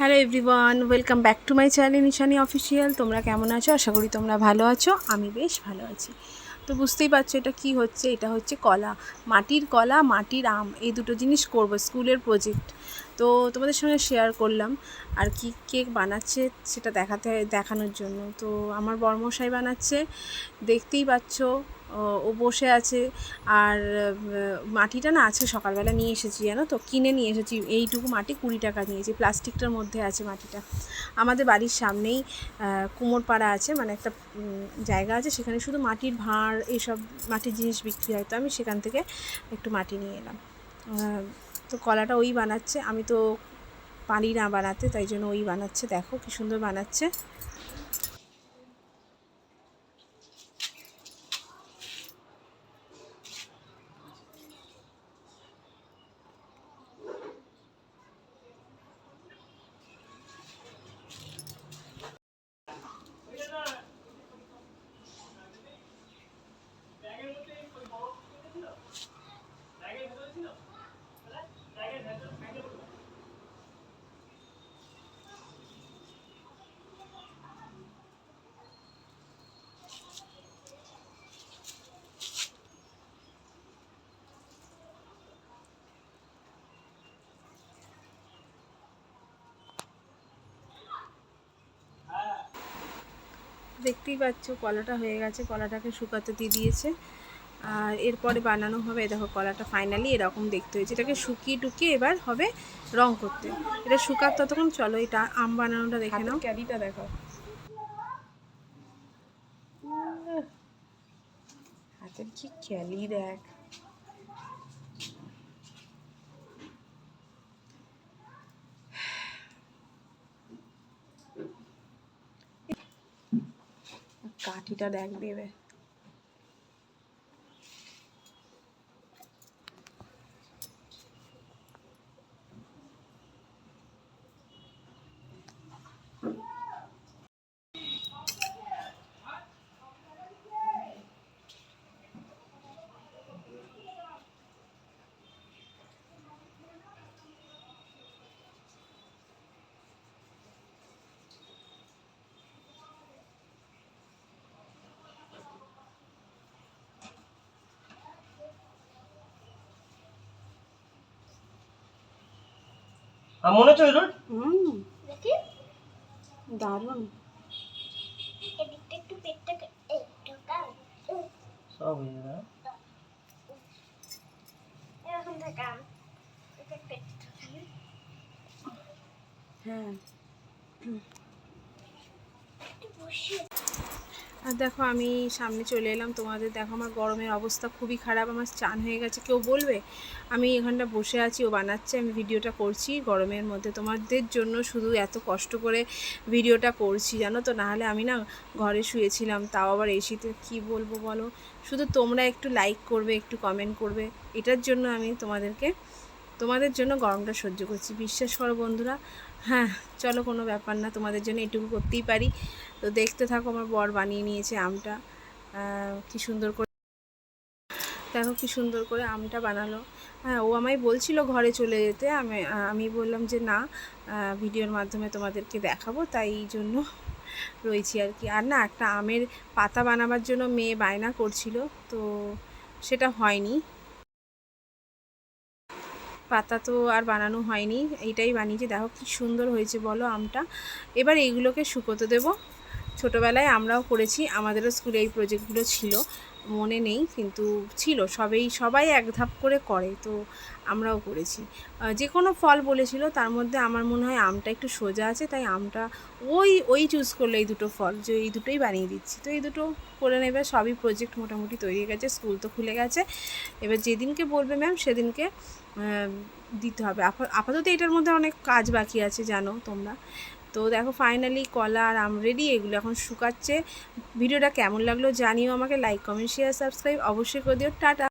Hello everyone, welcome back to my channel Nishani official তোমরা কেমন আছো? আশা করি তোমরা ভালো আছো, আমি বেশ ভালো আছি। তো বুঝতেই পারছ এটা কি হচ্ছে? এটা হচ্ছে কলা। মাটির কলা, মাটির আম, এই দুটো জিনিস করব, স্কুলের প্রজেক্ট তো তোমাদের সঙ্গে শেয়ার করলাম, আর কি কেক বানাচ্ছে সেটা দেখাতে, দেখানোর জন্য। তো আমার বর্মশাই বানাচ্ছে, দেখতেই পাচ্ছ ও- বসে আছে। আর মাটিটা না আছে সকালবেলা নিয়ে এসেছি, জানো তো? কিনে নিয়ে এসেছি। এইটুকু মাটি কুড়ি টাকা নিয়েছি। প্লাস্টিকটার মধ্যে আছে মাটিটা। আমাদের বাড়ির সামনেই কুমোরপাড়া আছে। মানে একটা জায়গা আছে। সেখানে শুধু মাটির ভাঁড় এইসব মাটির জিনিস বিক্রি হয়। তো আমি সেখান থেকে একটু মাটি নিয়ে এলাম। তো কলাটা ওই বানাচ্ছে। আমি তো পারি না বানাতে, তাই জন্য ওই বানাচ্ছে। দেখো কি সুন্দর বানাচ্ছে। দেখতেই পাচ্ছ কলাটা হয়ে গেছে। কলাটাকে শুকাতে দিয়ে দিয়েছে। আর এরপরে বানানো হবে দেখো কলাটা ফাইনালি এরকম দেখতে হয়েছে। এটাকে শুকিয়ে টুকিয়ে এবার হবে রং করতে। এটা শুকার ততক্ষণ চলো এটা আম বানানোটা দেখে নাও। ক্যারিটা দেখো। হাতের কি ক্যালি দেখ। কাঠিটা দেখ দেবে আর মনে হচ্ছে রোড? হুম। দেখি। দারুণ। এদিকটা একটু পেটটা একটু কাট সব হয়ে যাবে হ্যাঁ? এরকম থাকাম এটা পেট হ্যাঁ। একটু বসে আর দেখো, আমি সামনে চলে এলাম। তোমাদের দেখো, আমার গরমের অবস্থা খুবই খারাপ। আমার চান হয়ে গেছে। কেউ বলবে? আমি এখানটা বসে আছি, ও বানাচ্ছে। আমি ভিডিওটা করছি গরমের মধ্যে। তোমাদের জন্য শুধু এত কষ্ট করে ভিডিওটা করছি, জানো তো? নাহলে আমি না ঘরে শুয়েছিলাম, তাও আবার এসিতে কী বলব বলো? শুধু তোমরা একটু লাইক করবে, একটু কমেন্ট করবে। এটার জন্য আমি তোমাদেরকে তোমাদের জন্য গরমটা সহ্য করছি। বিশ্বাস করো বন্ধুরা হ্যাঁ চলো কোনো ব্যাপার না, তোমাদের জন্য এটুকু করতেই পারি। তো দেখতে থাকো, আমার বর বানিয়ে নিয়েছে আমটা। কি সুন্দর করে দেখো, কি সুন্দর করে আমটা বানালো। হ্যাঁ ও আমায় বলছিল ঘরে চলে যেতে। আমি আমি বললাম যে না ভিডিওর মাধ্যমে তোমাদেরকে দেখাবো, তাই জন্য রয়েছি আর কি। আর না, একটা আমের পাতা বানাবার জন্য মেয়ে বায়না করছিল, তো সেটা হয়নি। পাতা তো আর বানানো হয়নি, এইটাই বানিয়েছি। দেখো কি সুন্দর হয়েছে, বলো আমটা। এবার এইগুলোকে শুকোতে দেবো। ছোটোবেলায় আমরাও করেছি, আমাদেরও স্কুলে এই প্রজেক্টগুলো ছিল, মনে নেই কিন্তু ছিল, সবেই, সবাই এক ধাপ করে করে তো আমরাও করেছি। যে কোনো ফল বলেছিল, তার মধ্যে আমার মনে হয় আমটা একটু সোজা আছে, তাই আমটা ওই ওই চুজ করল এই দুটো ফল, যে এই দুটোই বানিয়ে দিচ্ছি। তো এই দুটো করে নেবে, সবই প্রজেক্ট মোটামুটি তৈরি হয়ে গেছে স্কুল তো খুলে গেছে। এবার যেদিনকে বলবে ম্যাম সেদিনকে দিতে হবে। আপা- আপাতত এটার মধ্যে অনেক কাজ বাকি আছে, জানো তোমরা। তো দেখো ফাইনালি কলা আর আম রেডি এগুলো এখন শুকাচ্ছে। ভিডিওটা কেমন লাগল জানিও আমাকে লাইক কমেন্ট শেয়ার সাবস্ক্রাইব অবশ্যই করে দিও। টাটা।